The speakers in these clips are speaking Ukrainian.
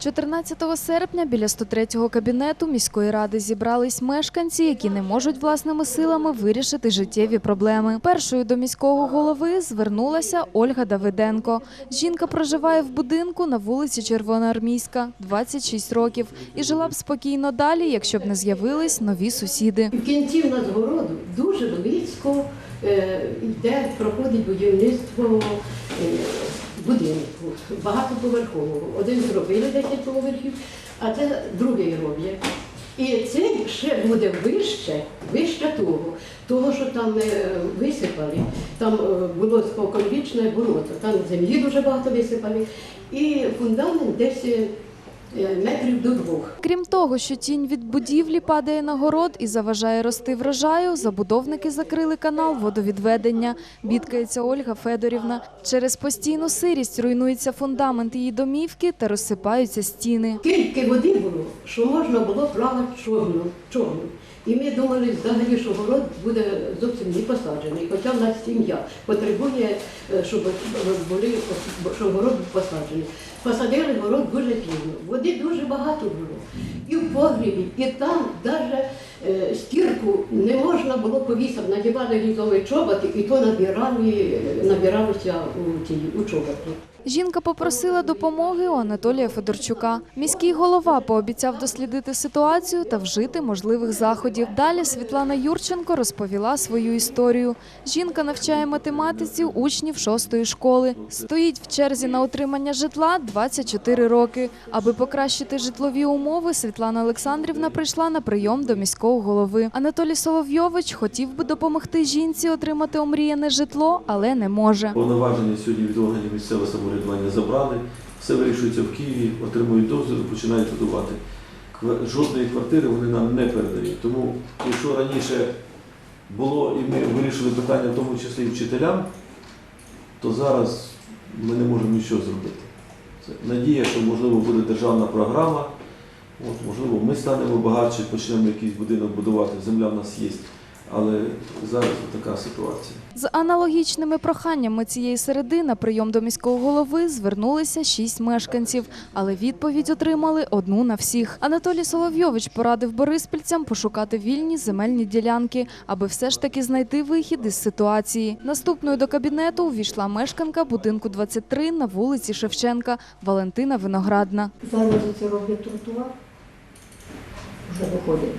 14 серпня біля 103-го кабінету міської ради зібрались мешканці, які не можуть власними силами вирішити життєві проблеми. Першою до міського голови звернулася Ольга Давиденко. Жінка проживає в будинку на вулиці Червоноармійська, 26 років, і жила б спокійно далі, якщо б не з'явились нові сусіди. В кінці в дуже близько е, йде, проходить будівництво е, будинку багатоповерхового. Один зробили 10 поверхів, а це другий роблять. І це ще буде вище, вище того, того, що там е, висипали, там е, було споконвічне болото, там землі дуже багато висипали, і фундамент десь е, метрів до двох. Крім того, що тінь від будівлі падає на город і заважає рости врожаю, забудовники закрили канал водовідведення. Бідкається Ольга Федорівна. Через постійну сирість руйнується фундамент її домівки та розсипаються стіни. Скільки води було, що можна було плавати човном. човном. І ми думали взагалі, що город буде зовсім не посаджений. Хоча в нас сім'я потребує, е, щоб були, щоб город був посаджений. Посадили город дуже пізно. Води дуже багато було. І в погрібі, і там навіть стірку не можна було повісити. Надівали лізові чоботи, і то набирали, набиралося у, тій, у чоботи. Жінка попросила допомоги у Анатолія Федорчука. Міський голова пообіцяв дослідити ситуацію та вжити можливих заходів. Далі Світлана Юрченко розповіла свою історію. Жінка навчає математиці учнів шостої школи. Стоїть в черзі на отримання житла 24 роки. Аби покращити житлові умови, Світлана Олександрівна прийшла на прийом до міського голови. Анатолій Соловйович хотів би допомогти жінці отримати омріяне житло, але не може. Повноваження сьогодні від органів місцевого самоврядування забрали, все вирішується в Києві, отримують дозвіл, починають будувати. Жодної квартири вони нам не передають. Тому, якщо раніше було і ми вирішили питання, в тому числі і вчителям, то зараз ми не можемо нічого зробити. Це надія, що можливо буде державна програма, от, можливо, ми станемо багатші, почнемо якийсь будинок будувати, земля в нас є. Але зараз така ситуація. З аналогічними проханнями цієї середи на прийом до міського голови звернулися шість мешканців, але відповідь отримали одну на всіх. Анатолій Соловйович порадив бориспільцям пошукати вільні земельні ділянки, аби все ж таки знайти вихід із ситуації. Наступною до кабінету увійшла мешканка будинку 23 на вулиці Шевченка Валентина Виноградна. Зараз оце роблять тротуар, вже виходить.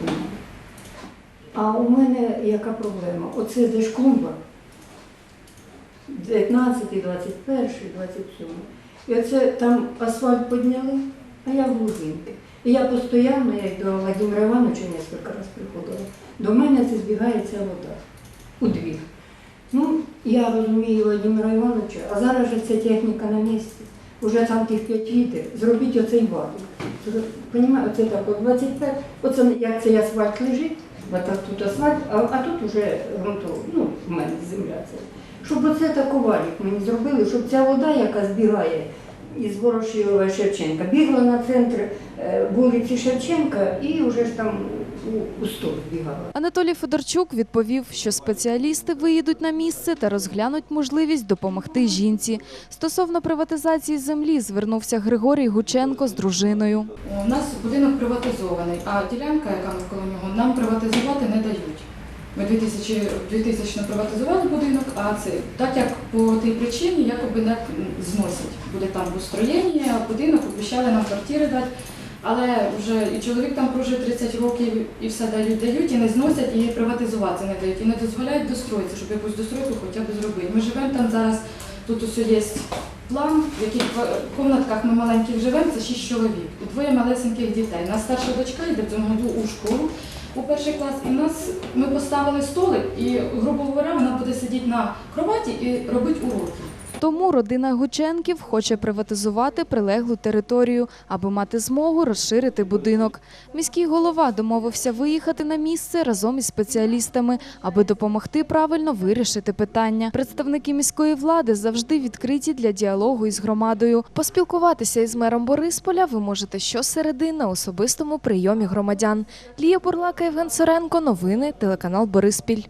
А у мене яка проблема? Оце де ж клумба, 19, 21, 27. І оце там асфальт підняли, а я в лужинки. І я постійно, як до Владимира Івановича кілька разів приходила, до мене це збігається вода у двір. Ну, я розумію Владимира Івановича, а зараз же ця техніка на місці. Уже там тих 5 літрів, зробіть оцей валік. Понімаєте, оце так, от 25, оце як цей асфальт лежить, тут асфальт, а, а тут уже грунтовий, ну, в мене земля це. Щоб оце так валік мені зробили, щоб ця вода, яка збігає із Ворошилова Шевченка, бігла на центр е, вулиці Шевченка і вже ж там у, у стол бігала. Анатолій Федорчук відповів, що спеціалісти виїдуть на місце та розглянуть можливість допомогти жінці. Стосовно приватизації землі звернувся Григорій Гученко з дружиною. У нас будинок приватизований, а ділянка, яка навколо нього, нам приватизувати не дають. Ми 2000, 2000 приватизували будинок, а це так як по тій причині якоби не зносять. Буде там устроєння, будинок обіцяли нам квартири дати. Але вже і чоловік там прожив 30 років і все дають, дають, і не зносять, і приватизувати не дають, і не дозволяють достроїтися, щоб якусь достройку хоча б зробити. Ми живемо там зараз, тут усе є план, в яких комнатках ми маленьких живемо, це шість чоловік, двоє малесеньких дітей. У нас старша дочка йде в цьому году у школу, у перший клас, і нас ми поставили столик, і, грубо говоря, вона буде сидіти на кроваті і робити уроки. Тому родина Гученків хоче приватизувати прилеглу територію, аби мати змогу розширити будинок. Міський голова домовився виїхати на місце разом із спеціалістами, аби допомогти правильно вирішити питання. Представники міської влади завжди відкриті для діалогу із громадою. Поспілкуватися із мером Борисполя ви можете щосереди на особистому прийомі громадян. Лія Бурлака, Євген Соренко. Новини телеканал Бориспіль.